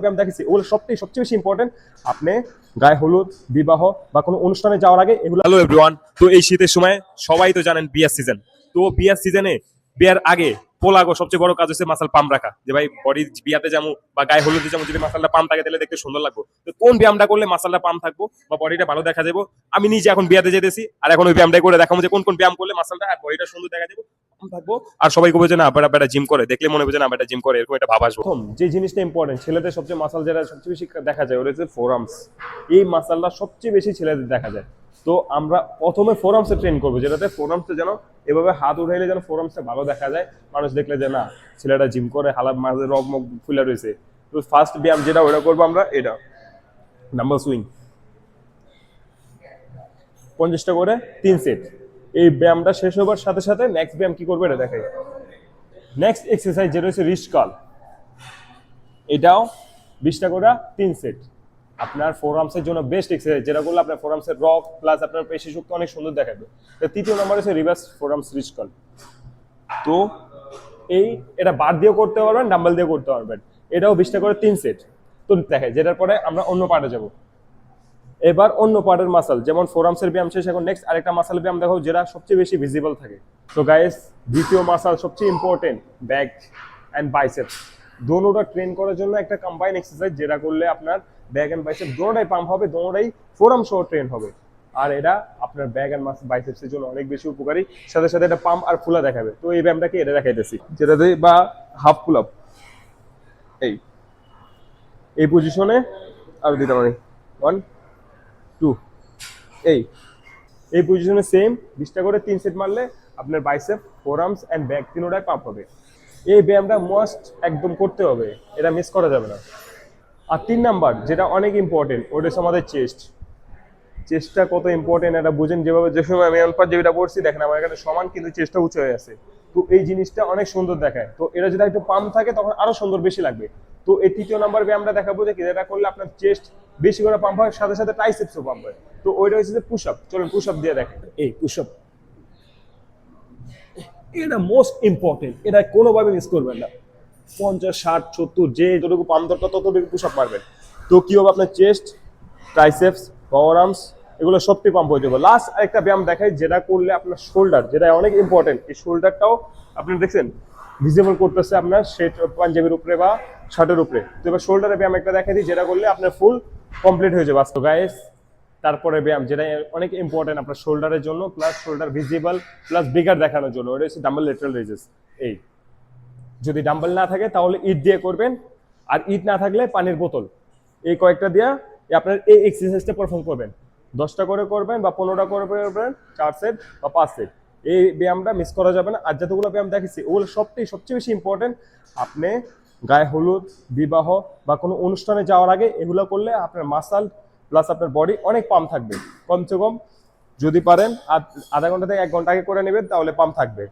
ব্যায়াম দেখেছি ওগুলো সবটাই সবচেয়ে বেশি ইম্পর্টেন্ট আপনি গায়ে হলুদ, বিবাহ বা কোনো অনুষ্ঠানে যাওয়ার আগে এগুলো হ্যালো এভরিওয়ান তো এই শীতের সময় সবাই তো জানেন বিয়ার সিজন তো বিয়ার সিজনে বিয়ার আগে পোলাগো সবচেয়ে বড় কাজ হচ্ছে মাসাল পাম্প রাখা। যে ভাই বডি বিয়াতে যাব বা গায়ে হলুদে যাব, যদি মাসালটা পাম্প থাকে তাহলে দেখতে সুন্দর লাগবে। তো কোন ব্যায়ামটা করলে মাসালটা পাম্প থাকব বা বডিটা ভালো দেখা যাব? আমি নিজে এখন বিয়াতে যেতেছি, আর এখন ওই ব্যায়ামটা করে দেখাবো যে কোন কোন ব্যায়াম করলে মাসালটা আর বডিটা সুন্দর দেখা যাবে। থাকব। আর সবাই কবে যে না বেটা বেটা জিম করে। দেখলে মনে হবে যে না বেটা জিম করে। এরকম একটা ভাব আসব। প্রথম যে জিনিসটা ইম্পর্টেন্ট ছেলেদের সবচেয়ে মাসাল যেটা সবচেয়ে বেশি দেখা যায় ওটা হচ্ছে ফোরামস এই মাসালটা সবচেয়ে বেশি ছেলেদের দেখা যায়। তো আমরা প্রথমে ফোরামসে ট্রেন করব যেটাতে ফোরামসে যেন এভাবে হাত উঠাইলে যেন ফোরামসটা ভালো দেখা যায়। মানুষ দেখলে যে না ছেলেটা জিম করে হালাত মাঝে রক মক ফুলে রয়েছে। তো ফার্স্ট ব্যায়াম যেটা ওটা করব আমরা এটা। নাম্বার সুইং পঞ্চাশটা করে তিন সেট এই ব্যায়ামটা শেষ হবার সাথে সাথে নেক্সট ব্যায়াম কি করবে এটা দেখাই। নেক্সট এক্সারসাইজ যেটা হচ্ছে রিস্ট কল এটাও বিশটা করে তিন সেট আপনার ফোরামসের জন্য বেস্ট এক্সারসাইজ যেটা করলে আপনার ফোরামসের রক প্লাস আপনার পেশি শক্তি অনেক সুন্দর দেখাবে। তো তৃতীয় নম্বর হচ্ছে রিভার্স ফোরামস রিস্ট কল তো এই এটা বার দিয়েও করতে পারবেন ডাম্বেল দিয়ে করতে পারবেন। এটাও বিশটা করে তিন সেট তো দেখে যেটার পরে আমরা অন্য পার্টে যাব। এবার অন্য পার্টের মাসাল, যেমন ফোরামসের ব্যায়াম শেষ, এখন নেক্সট আরেকটা মাসাল ব্যায়াম দেখো যেটা সবচেয়ে বেশি ভিজিবল থাকে। তো গাইস দ্বিতীয় মাসাল সবচেয়ে ইম্পর্টেন্ট ব্যাক অ্যান্ড বাইসেপস দোনোটা ট্রেন করার জন্য একটা কম্বাইন এক্সারসাইজ যেটা করলে আপনার ব্যাক অ্যান্ড বাইসেপ দোনোটাই পাম্প হবে, দোনোটাই ফোরাম সহ ট্রেন হবে। আর এটা আপনার ব্যাক অ্যান্ড মাস বাইসেপসের জন্য অনেক বেশি উপকারী। সাথে সাথে এটা পাম্প আর ফুলা দেখাবে। তো এই ব্যায়ামটাকে এটা দেখাইতেছি। যেটা যেটাতে বা হাফ পুল আপ এই। এই পজিশনে আর দিতে পারি ওয়ান টু এই এই পজিশনে সেম বিশটা করে তিন সেট মারলে আপনার বাইসেপ ফোরামস অ্যান্ড ব্যাক তিনোটাই পাম্প হবে। এই ব্যায়ামটা মাস্ট একদম করতে হবে, এটা মিস করা যাবে না। আর তিন নাম্বার যেটা অনেক ইম্পর্টেন্ট ওটা হচ্ছে আমাদের চেস্ট চেস্টটা কত ইম্পর্টেন্ট এটা বুঝেন যেভাবে, যে সময় আমি অল্প যেটা পড়ছি, দেখেন আমার এখানে সমান কিন্তু চেষ্টা উঁচু হয়ে আছে। তো এই জিনিসটা অনেক সুন্দর দেখায়। তো এটা যদি একটু পাম্প থাকে, তখন আরও সুন্দর বেশি লাগবে। তো এই তৃতীয় নাম্বার ব্যায়ামটা দেখাবো যে এটা করলে আপনার চেস্ট বেশি করে পাম্প হয়, সাথে সাথে ট্রাইসেপসও পাম্প হয়। তো ওইটা হচ্ছে যে পুশ আপ চলুন পুশ আপ দিয়ে দেখেন। এই পুশ আপ এটা মোস্ট ইম্পর্টেন্ট এটা কোনোভাবে মিস করবেন না। পঞ্চাশ, ষাট, সত্তর, যে যতটুকু পাম্প দরকার ততটুকু পুশ আপ মারবেন। তো কি হবে আপনার চেস্ট ট্রাইসেপস পাওয়ার আর্মস এগুলো সবটি পাম্প হয়ে যাবে। লাস্ট আরেকটা ব্যায়াম দেখাই, যেটা করলে আপনার শোল্ডার যেটা অনেক ইম্পর্টেন্ট এই শোল্ডারটাও আপনি দেখছেন ভিজিবল করতেছে আপনার সেট পাঞ্জাবির উপরে বা শার্টের উপরে। তো এবার শোল্ডারের ব্যায়াম একটা দেখাই দিই, যেটা করলে আপনার ফুল কমপ্লিট হয়ে যাবে আজকে গায়েস তারপরে ব্যায়াম যেটা অনেক ইম্পর্টেন্ট আপনার শোল্ডারের জন্য plus shoulder visible plus bigger দেখানোর জন্য। ওটা হচ্ছে ডাম্বল লেটারাল রেজেস এই, যদি ডাম্বল না থাকে, তাহলে ইট দিয়ে করবেন। আর ইট না থাকলে পানির বোতল। এই কয়েকটা দিয়া আপনার এই এক্সারসাইজটা পারফর্ম করবেন। দশটা করে করবেন বা পনেরোটা করে করবেন, চার সেট বা পাঁচ সেট এই ব্যায়ামটা মিস করা যাবে না। আর যতগুলো ব্যায়াম দেখেছি ওগুলো সবটাই সবচেয়ে বেশি ইম্পর্টেন্ট আপনি গায়ে হলুদ, বিবাহ বা কোনো অনুষ্ঠানে যাওয়ার আগে এগুলো করলে আপনার মাসাল প্লাস আপনার বডি অনেক পাম্প থাকবে। কমসে কম যদি পারেন, আধ- ঘণ্টা থেকে এক ঘণ্টা আগে করে নেবেন, তাহলে পাম্প থাকবে।